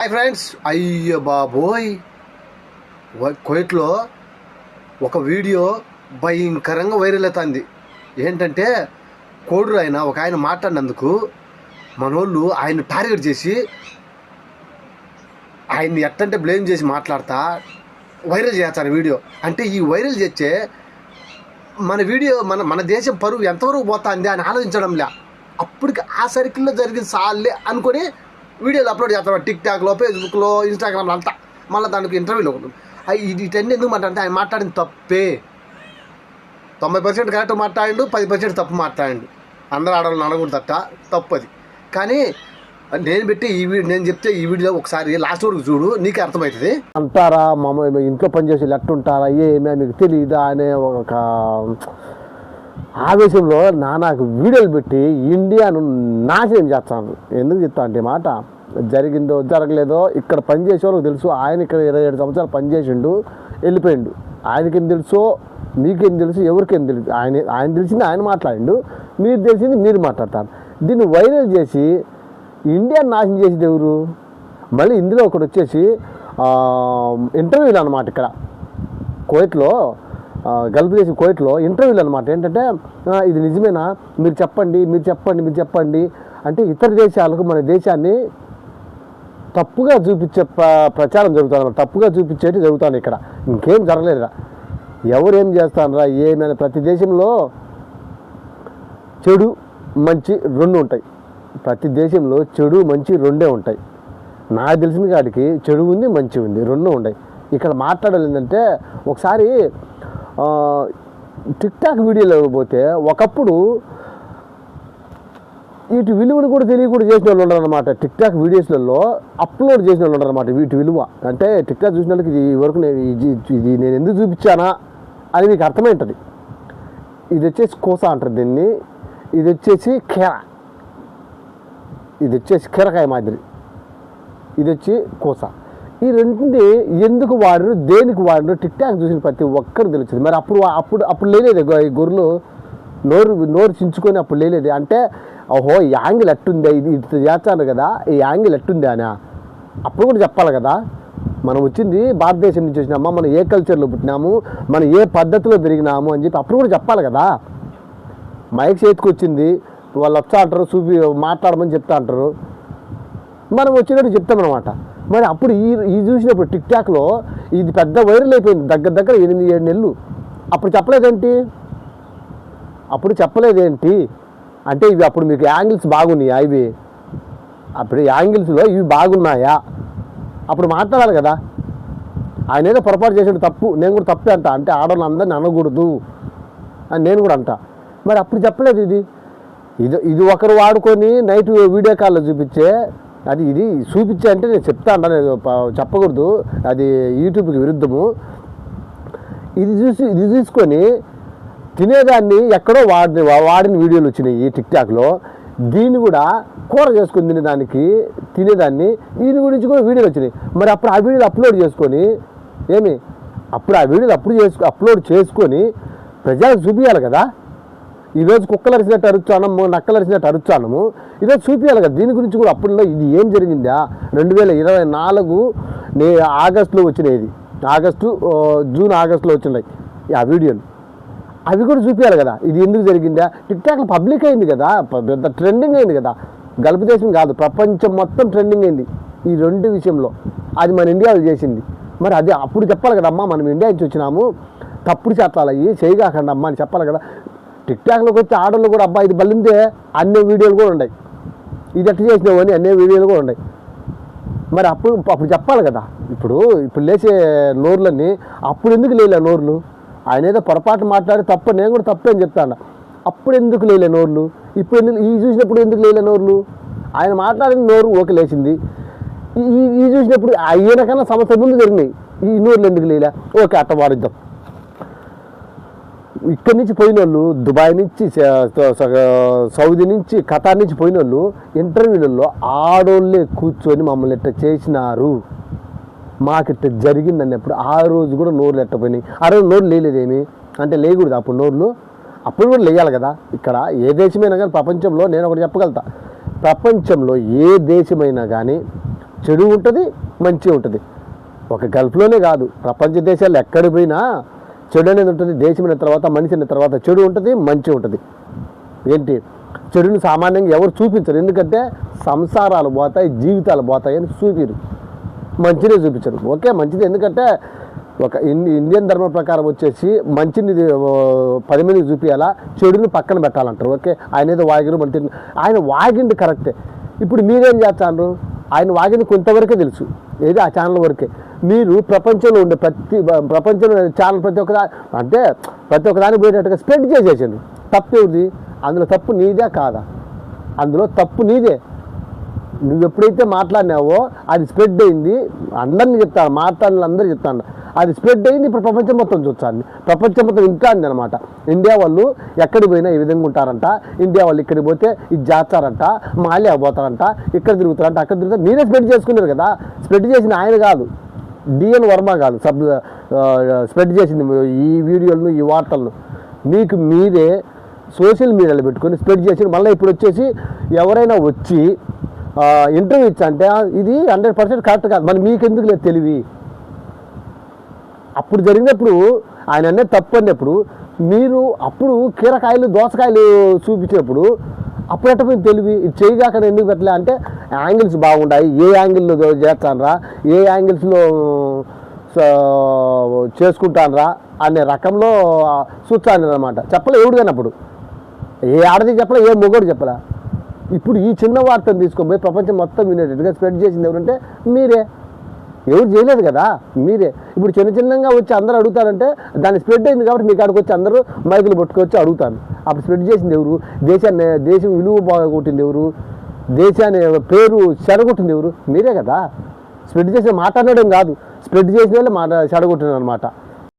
Hi friends అయ్య బాబోయ్. వ- కువైట్లో ఒక వీడియో భయంకరంగా వైరల్ అవుతుంది. ఏంటంటే కోడూరు ఆయన ఒక ఆయన మాట్లాడినందుకు మనోళ్ళు ఆయన టార్గెట్ చేసి ఆయన్ని ఎట్టంటే బ్లేమ్ చేసి మాట్లాడతా వైరల్ చేస్తారు వీడియో. అంటే ఈ వైరల్ చేస్తే మన వీడియో మన మన దేశం పరువు ఎంతవరకు పోతుంది అని ఆలోచించడంలే. అప్పటికి ఆ సర్కిల్లో జరిగిన సార్లే అనుకొని వీడియోలు అప్లోడ్ చేస్తాం టిక్ టాక్లో ఫేస్బుక్లో ఇన్స్టాగ్రామ్లో అంతా. మళ్ళీ దానికి ఇంటర్వ్యూలో ఉంటుంది అయ్ ఇది ఇటన్నీ ఎందుకు మాట్లాడితే ఆయన మాట్లాడిన తప్పే. తొంభై పర్సెంట్ కరెక్ట్ మాట్లాడిండు పది పర్సెంట్ తప్పు మాట్లాడిండు. అందరూ ఆడవాళ్ళని అనకూడదట తప్పు అది కానీ నేను పెట్టి ఈ వీడియో నేను చెప్తే ఈ వీడియో ఒకసారి లాస్ట్ వరకు చూడు నీకు అర్థమవుతుంది. అంటారా మామ ఇంట్లో పనిచేసి ఉంటారా ఏమే మీకు తెలియదా అనే ఒక ఆవేశంలో నానాకు వీడియోలు పెట్టి ఇండియాను నాశనం చేస్తాను. ఎందుకు చెప్తా అంటే మాట జరిగిందో జరగలేదో ఇక్కడ పనిచేసేవాళ్ళకి తెలుసు. ఆయన ఇక్కడ ఇరవై ఏడు సంవత్సరాలు పనిచేసిండు వెళ్ళిపోయిండు. ఆయనకేం తెలుసో మీకేం తెలుసు ఎవరికేం తెలుసు? ఆయన ఆయన తెలిసింది ఆయన మాట్లాడిండు మీరు తెలిసింది మీరు మాట్లాడతారు. దీన్ని వైరల్ చేసి ఇండియా నాశనం చేసింది ఎవరు? మళ్ళీ ఇందులో ఒకటి వచ్చేసి ఇంటర్వ్యూలు అనమాట ఇక్కడ. కోయిట్లో గల్ఫ్ దేశం కోయిట్లో ఇంటర్వ్యూలు అనమాట ఏంటంటే ఇది నిజమేనా? మీరు చెప్పండి మీరు చెప్పండి మీరు చెప్పండి. అంటే ఇతర దేశాలకు మన దేశాన్ని తప్పుగా చూపించే ప్రచారం జరుగుతుంది తప్పుగా చూపించేటి జరుగుతుంది ఇక్కడ. ఇంకేం జరగలేదురా. ఎవరేం చేస్తానరా ఏమైనా ప్రతి దేశంలో చెడు మంచి రెండు ఉంటాయి. ప్రతి దేశంలో చెడు మంచి రెండే ఉంటాయి. నాకు తెలిసిన కాడికి చెడు ఉంది మంచి ఉంది రెండు ఉన్నాయి ఇక్కడ మాట్లాడాలి ఏంటంటే ఒకసారి టిక్ టాక్ వీడియోలో పోతే ఒకప్పుడు వీటి విలువను కూడా తెలియకుండా చేసిన వాళ్ళు ఉండరు అనమాట టిక్ టాక్ వీడియోస్లలో అప్లోడ్ చేసిన వాళ్ళు ఉండరు అనమాట వీటి విలువ. అంటే టిక్ టాక్ చూసిన వాళ్ళకి ఇది వరకు నేను ఇది ఇది నేను ఎందుకు చూపించానా అని మీకు అర్థమై ఉంటుంది ఇది వచ్చేసి కోస అంటారు దీన్ని. ఇది వచ్చేసి కేర. ఇది వచ్చేసి కీరకాయ మాదిరి. ఇది వచ్చి కోస. ఈ రెండింటిని ఎందుకు వాడరు దేనికి వాడరు? టిక్ టాక్ చూసిన ప్రతి ఒక్కరు తెలుస్తుంది. మరి అప్పుడు అప్పుడు అప్పుడు లేలేదు ఈ గొర్రెలు నోరు నోరు చించుకొని అప్పుడు లేలేదు అంటే ఓహో ఈ యాంగిల్ ఎట్టుందే? ఇది ఇది చేస్తాను కదా ఈ యాంగిల్ ఎట్టుందే అని? అప్పుడు కూడా చెప్పాలి కదా. మనం వచ్చింది భారతదేశం నుంచి వచ్చినామా? మనం ఏ కల్చర్లో పుట్టినాము? మనం ఏ పద్ధతిలో పెరిగినాము? అని చెప్పి అప్పుడు కూడా చెప్పాలి కదా. మైక్ చేతికి వచ్చింది. వాళ్ళు వచ్చా అంటారు చూపి మాట్లాడమని చెప్తా అంటారు. మనం వచ్చినట్టు చెప్తామన్నమాట. మరి అప్పుడు ఈ ఈ చూసినప్పుడు టిక్ టాక్లో ఇది పెద్ద వైరల్ అయిపోయింది దగ్గర దగ్గర ఎనిమిది ఏడు నెలలు. అప్పుడు చెప్పలేదేంటి? అప్పుడు చెప్పలేదేంటి? అంటే ఇవి అప్పుడు మీకు యాంగిల్స్ బాగున్నాయా ఇవి? అప్పుడు యాంగిల్స్లో ఇవి బాగున్నాయా? అప్పుడు మాట్లాడాలి కదా. ఆయన ఏదో పొరపాటు చేసాడు తప్పు. నేను కూడా తప్పే అంట. అంటే ఆడవాళ్ళు అందరిని అనకూడదు అని నేను కూడా అంట. మరి అప్పుడు చెప్పలేదు ఇది. ఇది ఇది ఒకరు వాడుకొని నైట్ వీడియో కాల్లో చూపించే అది ఇది చూపించే అంటే నేను చెప్తా నేను చెప్పకూడదు. అది యూట్యూబ్కి విరుద్ధము. ఇది చూసి ఇది తీసుకొని తినేదాన్ని ఎక్కడో వాడి వాడిన వీడియోలు వచ్చినాయి ఈ టిక్టాక్లో. దీన్ని కూడా కూర చేసుకుని తినేదానికి తినేదాన్ని దీని గురించి కూడా వీడియోలు వచ్చినాయి. మరి అప్పుడు ఆ వీడియోలు అప్లోడ్ చేసుకొని ఏమి? అప్పుడు ఆ వీడియోలు అప్పుడు చేసుకు అప్లోడ్ చేసుకొని ప్రజలకు చూపించాలి కదా? ఈరోజు కుక్కలు అరిచినట్టు అరుచానము నక్కలు అరిచినట్టు అరుచానము. ఈరోజు చూపించాలి కదా దీని గురించి కూడా అప్పుడులో ఇది ఏం జరిగిందా? రెండు వేల ఇరవై నాలుగు నే ఆగస్టులో వచ్చినాయి ఇది. ఆగస్టు జూన్ ఆగస్టులో వచ్చినాయి ఆ వీడియోలు. అవి కూడా చూపించాలి కదా ఇది ఎందుకు జరిగిందా? టిక్టాక్ పబ్లిక్ అయింది కదా పెద్ద ట్రెండింగ్ అయింది కదా. గల్ఫ్ దేశం కాదు ప్రపంచం మొత్తం ట్రెండింగ్ అయింది ఈ రెండు విషయంలో. అది మన ఇండియాలో చేసింది. మరి అది అప్పుడు చెప్పాలి కదా అమ్మా మనం ఇండియా నుంచి వచ్చినాము తప్పుడు చేతాలయ్యి చేయగాకండి అమ్మ అని చెప్పాలి కదా. టిక్టాక్లోకి వచ్చి ఆడోళ్ళు కూడా అబ్బాయి ఇది బలిందే అన్ని వీడియోలు కూడా ఉన్నాయి. ఇది ఎట్లా చేసినావు అని అన్ని వీడియోలు కూడా ఉన్నాయి. మరి అప్పుడు అప్పుడు చెప్పాలి కదా. ఇప్పుడు ఇప్పుడు లేచే నోర్లన్నీ అప్పుడు ఎందుకు లేలే నోర్లు? ఆయన ఏదో పొరపాటు మాట్లాడి తప్ప నేను కూడా తప్పే అని చెప్తాను అప్పుడు ఎందుకు లేలే నోర్లు? ఇప్పుడు ఎందుకు ఈ చూసినప్పుడు ఎందుకు లేలే నోర్లు? ఆయన మాట్లాడిన నోరు ఓకే లేచింది. ఈ ఈ- చూసినప్పుడు ఆయన కన్నా ముందు జరిగినాయి. ఈ నోర్లు ఎందుకు లేలే? ఓకే అట్ట వారిద్దాం ఇక్కడి నుంచి పోయిన వాళ్ళు దుబాయ్ నుంచి సౌదీ నుంచి ఖతార్ నుంచి పోయిన వాళ్ళు ఇంటర్వ్యూలలో ఆడోళ్ళే కూర్చొని మమ్మల్ని ఇట్ట చేసినారు? మాకిట్ట జరిగింది అన్నప్పుడు ఆ రోజు కూడా నోర్లు ఎట్టపోయినాయి. ఆ రోజు నోరు లేలేదేమి అంటే లేకూడదు అప్పుడు నోర్లు. అప్పుడు కూడా లేయాలి కదా. ఇక్కడ ఏ దేశమైనా కానీ ప్రపంచంలో నేను ఒకటి చెప్పగలుగుతా. ప్రపంచంలో ఏ దేశమైనా కానీ చెడు ఉంటుంది మంచి ఉంటుంది. ఒక గల్ఫ్లోనే కాదు. ప్రపంచ దేశాలు ఎక్కడికి పోయినా చెడు అనేది ఉంటుంది దేశమైన తర్వాత మనిషి అయిన తర్వాత. చెడు ఉంటుంది మంచి ఉంటుంది. ఏంటి? చెడుని సామాన్యంగా ఎవరు చూపించరు. ఎందుకంటే సంసారాలు పోతాయి జీవితాలు పోతాయి అని చూపిరు. మంచినే చూపించరు. ఓకే మంచిది. ఎందుకంటే ఒక ఇన్- ఇండియన్ ధర్మం ప్రకారం వచ్చేసి మంచిని పది మందికి చూపించాలా చెడుని పక్కన పెట్టాలంటారు. ఓకే ఆయన ఏదో వాగిరు మంచి ఆయన వాగిండు కరెక్టే. ఇప్పుడు మీరేం చేస్తాను ఆయన వాగింది కొంతవరకే తెలుసు. ఏది? ఆ ఛానల్ వరకే. మీరు ప్రపంచంలో ఉండే ప్రతి ప్రపంచంలో ఛానల్ ప్రతి ఒక్క అంటే ప్రతి ఒక్కదానికి పోయేటట్టుగా స్ప్రెడ్ చేసేసాను తప్పు అందులో తప్పు నీదే కాదా? అందులో తప్పు నీదే. నువ్వు ఎప్పుడైతే మాట్లాడినావో అది స్ప్రెడ్ అయింది అందరినీ చెప్తాను మాట్లాడిన అందరూ చెప్తాను. అది స్ప్రెడ్ అయింది. ఇప్పుడు ప్రపంచం మొత్తం చూస్తాను ప్రపంచం మొత్తం ఇంకా అనమాట ఇండియా వాళ్ళు ఎక్కడికి పోయినా ఈ విధంగా ఉంటారంట. ఇండియా వాళ్ళు ఇక్కడికి పోతే ఇది చేస్తారంట మాలే పోతారంట ఇక్కడ తిరుగుతారంట. అక్కడ తిరుగుతారు మీరే స్ప్రెడ్ చేసుకున్నారు కదా. స్ప్రెడ్ చేసిన ఆయన కాదు. డిఎన్ వర్మ కాదు. సబ్ స్ప్రెడ్ చేసింది ఈ వీడియోలను ఈ వార్తలను. మీకు మీరే సోషల్ మీడియాలో పెట్టుకొని స్ప్రెడ్ చేసి మళ్ళీ ఇప్పుడు వచ్చేసి ఎవరైనా వచ్చి ఇంటర్వ్యూ ఇచ్చా అంటే ఇది హండ్రెడ్ పర్సెంట్ కరెక్ట్ కాదు. మరి మీకెందుకు లేదు తెలివి? అప్పుడు జరిగినప్పుడు ఆయన అనే తప్పు అన్నప్పుడు మీరు అప్పుడు కీరకాయలు దోసకాయలు చూపించినప్పుడు అప్పుడు ఎట్ట పోయింది తెలివి? ఇది చేయగాక ఎందుకు పెట్టలే? అంటే యాంగిల్స్ బాగుండాయి. ఏ యాంగిల్లో చేస్తానరా? ఏ యాంగిల్స్లో చేసుకుంటానరా? అనే రకంలో చూస్తాను అనమాట చెప్పలే ఎవడు కానీ అప్పుడు. ఏ ఆడది చెప్పలే ఏ మొగోడు చెప్పలే. ఇప్పుడు ఈ చిన్న వార్తను తీసుకొని పోయి ప్రపంచం మొత్తం వినేటట్టుగా స్ప్రెడ్ చేసింది ఎవరంటే మీరే. ఎవరు చేయలేదు కదా? మీరే. ఇప్పుడు చిన్న చిన్నగా వచ్చి అందరూ అడుగుతారంటే దాన్ని స్ప్రెడ్ అయింది కాబట్టి మీ కాడికి వచ్చి అందరూ మైకులు పట్టుకొచ్చి అడుగుతాను అప్పుడు స్ప్రెడ్ చేసింది ఎవరు? దేశాన్ని దేశం విలువ బాగొట్టింది ఎవరు? దేశాన్ని పేరు చెడగొట్టింది ఎవరు? మీరే కదా. స్ప్రెడ్ చేసిన మాట్లాడడం కాదు. స్ప్రెడ్ చేసిన వాళ్ళు మాట చెడగొట్టినారు అనమాట